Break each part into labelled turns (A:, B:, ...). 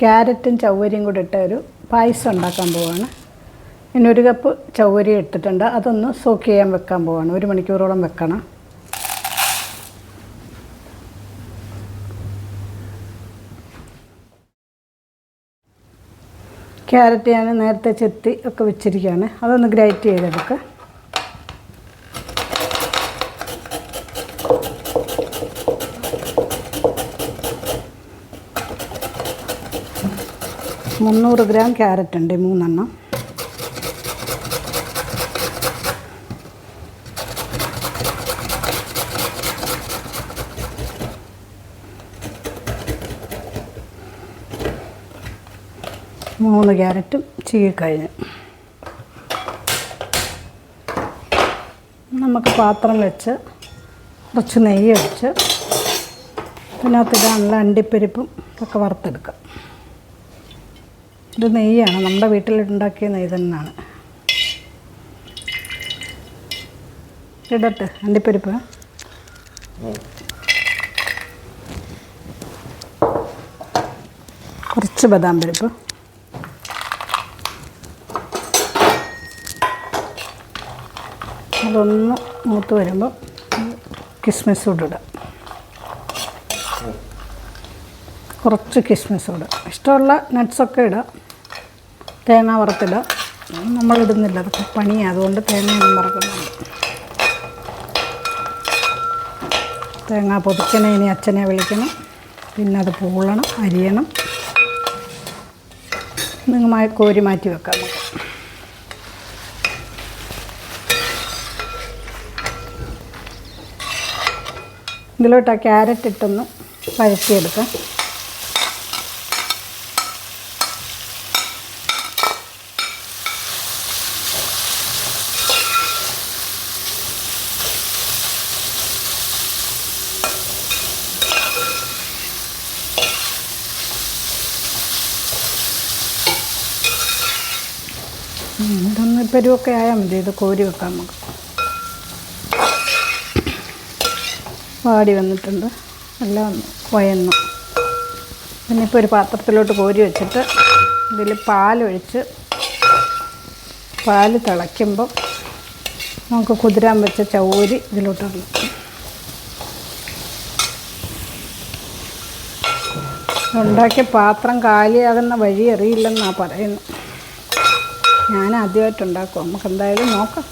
A: ക്യാരറ്റും ചവ്വരിയും കൂടി ഇട്ട ഒരു പായസം ഉണ്ടാക്കാൻ പോവാണ്. പിന്നെ ഒരു കപ്പ് ചവ്വരി ഇട്ടിട്ടുണ്ട്. അതൊന്ന് സോക്ക് ചെയ്യാൻ വെക്കാൻ പോവാണ്. ഒരു മണിക്കൂറോളം വെക്കണം. ക്യാരറ്റ് ഞാൻ നേരത്തെ ചെത്തി ഒക്കെ വെച്ചിരിക്കുകയാണ്. അതൊന്ന് ഗ്രൈറ്റ് ചെയ്തെടുക്കുക മുന്നൂറ് ഗ്രാം ക്യാരറ്റ് ഉണ്ട് മൂന്നെണ്ണം. മൂന്ന് ക്യാരറ്റും ചീക്കഴിഞ്ഞ് നമുക്ക് പാത്രം വെച്ച് കുറച്ച് നെയ്യ് ഒഴിച്ച് ഇതിനകത്തിടാനുള്ള അണ്ടിപ്പരിപ്പും ഒക്കെ വറുത്തെടുക്കാം. ഇത് നെയ്യാണ്. നമ്മുടെ വീട്ടിലുണ്ടാക്കിയ നെയ്യ് തന്നെയാണ്. ഇടട്ടെ അണ്ടിപ്പരിപ്പ്. കുറച്ച് ബദാം പരിപ്പ്. അതൊന്ന് മൂത്ത് വരുമ്പോൾ കിസ്മിസ് ഇടുക. ഇടാം കുറച്ച് കിസ്മിസ് ഇടുക. ഇഷ്ടമുള്ള നട്ട്സൊക്കെ ഇടാം തേങ്ങ വറുത്തിടുക നമ്മളിടുന്നില്ല അതൊക്കെ പണിയാണ് അതുകൊണ്ട് തേങ്ങയൊന്നും വറക്കുന്നുണ്ട് തേങ്ങ പൊതിക്കണേ ഇനി അച്ഛനെ വിളിക്കണം. പിന്നെ അത് പൂളണം അരിയണം. നിങ്ങൾ കോരി മാറ്റി വെക്കാം. നമുക്ക് ഇതിലോട്ട് ആ ക്യാരറ്റ് ഇട്ടൊന്ന് വഴറ്റിയെടുക്കാം. ഇതൊന്ന് പരുവൊക്കെ ആയാൽ മതി ഇത് കോരി വെക്കാം നമുക്ക്. വാടി വന്നിട്ടുണ്ട്. എല്ലാം കുഴന്നു പിന്നെ ഇപ്പോൾ ഒരു പാത്രത്തിലോട്ട് കോരി വെച്ചിട്ട് ഇതിൽ പാലൊഴിച്ച് പാൽ തിളയ്ക്കുമ്പം നമുക്ക് കുതിരാൻ വെച്ച ചൗരി ഇതിലോട്ടിടണം ഉണ്ടാക്കിയ പാത്രം കാലിയാകുന്ന വഴി അറിയില്ലെന്നാണ് പറയുന്നത്. ഞാൻ ആദ്യമായിട്ട് ഉണ്ടാക്കും നമുക്ക് എന്തായാലും നോക്കാം.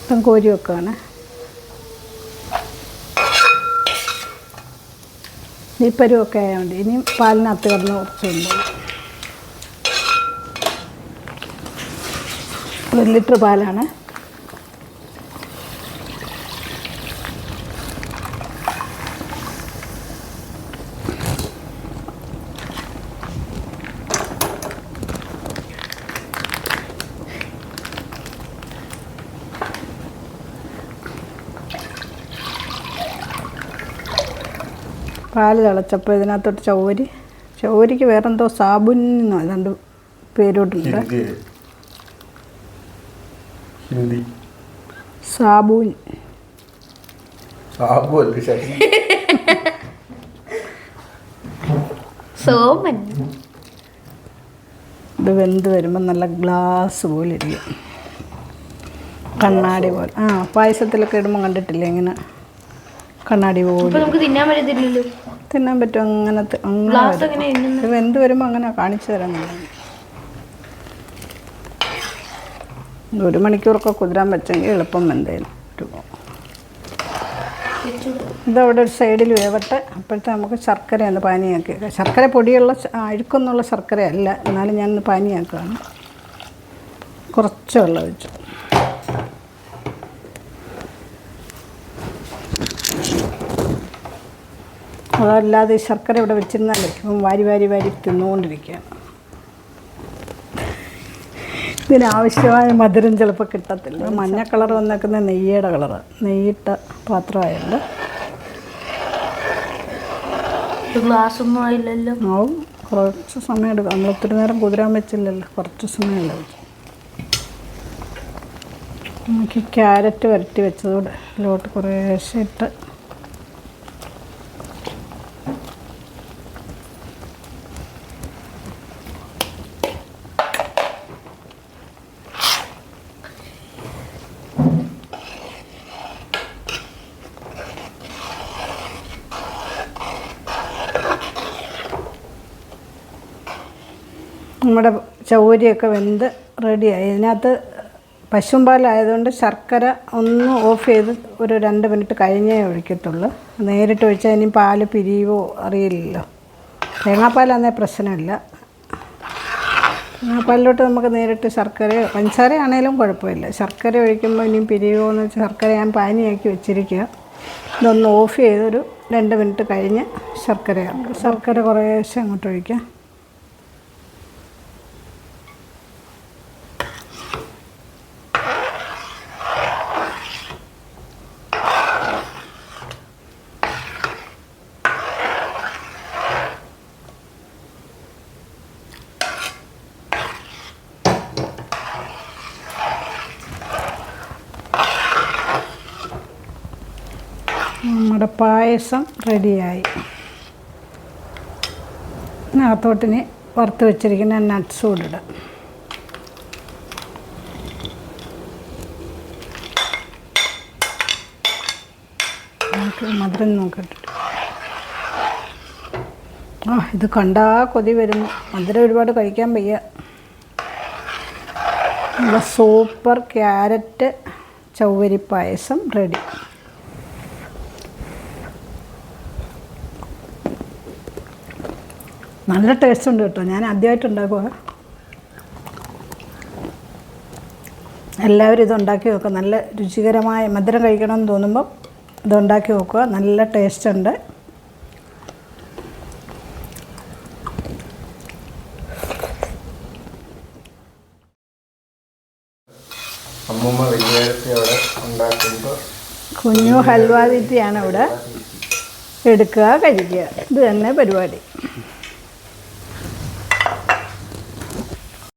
A: ഇപ്പം കോരി വെക്കുകയാണ് നീപ്പരുമൊക്കെ ആയതുകൊണ്ട് ഇനി പാലിനകത്ത് കിടന്ന് കുറച്ച് ഒരു ലിറ്റർ പാലാണ്. പാൽ തിളച്ചപ്പോൾ ഇതിനകത്തോട്ട് ചൗരി ചൗരിക്ക് വേറെന്തോ സാബുൻ എന്നോ രണ്ട് പേരോട്ടുണ്ട്.
B: ഹിന്ദി.
A: സാബൂൻ.
C: സോമൻ.
A: ഇത് വെന്ത് വരുമ്പോൾ നല്ല ഗ്ലാസ് പോലെ ഇരിക്കും. കണ്ണാടി പോലെ. ആ പായസത്തിലൊക്കെ ഇടുമ്പോൾ കണ്ടിട്ടില്ലേ ഇങ്ങനെ? കണ്ണാടി
C: അപ്പൊ
A: പോലെ.
C: നമുക്ക് തിന്നാൻ പറ്റത്തില്ലല്ലോ.
A: തിന്നാൻ പറ്റും അങ്ങനത്തെ അങ്ങനെ വരുമ്പോ വെന്ത് വരുമ്പോൾ അങ്ങനെ കാണിച്ചു തരാൻ ഒരു മണിക്കൂറൊക്കെ കുതിരാൻ പറ്റെങ്കിൽ എളുപ്പം എന്തായാലും ഇതവിടെ ഒരു സൈഡിൽ വേവട്ടെ. അപ്പോഴത്തെ നമുക്ക് ശർക്കര ഒന്ന് പാനിയാക്കി. ശർക്കര പൊടിയുള്ള അഴുക്കൊന്നുള്ള ശർക്കര അല്ല. എന്നാലും ഞാൻ പാനിയാക്കുകയാണ്. കുറച്ച് വെള്ളം ഒഴിച്ചു അതല്ലാതെ ഈ ശർക്കര ഇവിടെ വെച്ചിരുന്നാലേ ഇപ്പം വാരി വാരി വാരി തിന്നുകൊണ്ടിരിക്കുകയാണ്. ഇതിനാവശ്യമായ മധുരം ചിലപ്പോൾ കിട്ടത്തില്ല. മഞ്ഞ കളർ വന്നേക്കുന്ന നെയ്യയുടെ കളറ്. നെയ്യിട്ട
C: പാത്രമായുണ്ട്. ഗ്ലാസ്സൊന്നും ആയില്ലല്ലോ.
A: ആവും കുറച്ച് സമയം എടുക്കും. നമ്മൾ ഒത്തിരി നേരം കുതിരാൻ വെച്ചില്ലല്ലോ. കുറച്ച് സമയം വെച്ചു നമുക്ക് ക്യാരറ്റ് വരട്ടി വെച്ചതോടെ ഇതിലോട്ട് കുറേശ്ശെ ഇട്ട് നമ്മുടെ ചൗരിയൊക്കെ വെന്ത് റെഡിയായി. ഇതിനകത്ത് പശുമ്പാലായതുകൊണ്ട് ശർക്കര ഒന്ന് ഓഫ് ചെയ്ത് ഒരു രണ്ട് മിനിറ്റ് കഴിഞ്ഞേ ഒഴിക്കത്തുള്ളൂ. നേരിട്ട് ഒഴിച്ചാൽ ഇനി പാൽ പിരിയുവോ അറിയില്ലല്ലോ. തേങ്ങാപ്പാലാന്നേ പ്രശ്നമില്ല. തേങ്ങാപ്പാലിലോട്ട് നമുക്ക് നേരിട്ട് ശർക്കര പഞ്ചസാര ആണെങ്കിലും കുഴപ്പമില്ല. ശർക്കര ഒഴിക്കുമ്പോൾ ഇനിയും പിരിയുമോ എന്ന് വെച്ചാൽ ശർക്കര ഞാൻ പാനിയാക്കി വെച്ചിരിക്കുക. ഇതൊന്ന് ഓഫ് ചെയ്തൊരു രണ്ട് മിനിറ്റ് കഴിഞ്ഞ് ശർക്കര. ശർക്കര കുറേശ്ശെ അങ്ങോട്ട് ഒഴിക്കാം. നമ്മുടെ പായസം റെഡിയായി. ഇതിനകത്തോട്ടിന് വറുത്ത് വെച്ചിരിക്കുന്ന നട്ട്സ് കൂടെ ഇടാം മധുരം നോക്കട്ടെ. ആ ഇത് കണ്ടാ കൊതി വരുന്നു. മധുരം ഒരുപാട് കഴിക്കാൻ വയ്യ. സൂപ്പർ ക്യാരറ്റ് ചൗവരി പായസം റെഡി. നല്ല ടേസ്റ്റ് ഉണ്ട് കേട്ടോ. ഞാൻ ആദ്യമായിട്ട് ഉണ്ടാക്കുക. എല്ലാവരും ഇത് ഉണ്ടാക്കി നോക്കുക. നല്ല രുചികരമായ മധുരം കഴിക്കണമെന്ന് തോന്നുമ്പോൾ ഇത് ഉണ്ടാക്കി നോക്കുക. നല്ല ടേസ്റ്റ് ഉണ്ട്.
B: അമ്മൂമ്മ വലിയ അവിടെ ഉണ്ടാക്കുമ്പോൾ
A: കുഞ്ഞു ഹൽവാ തീറ്റിയാണ് ഇവിടെ എടുക്കുക കഴിക്കുക. ഇത് തന്നെ പരിപാടി.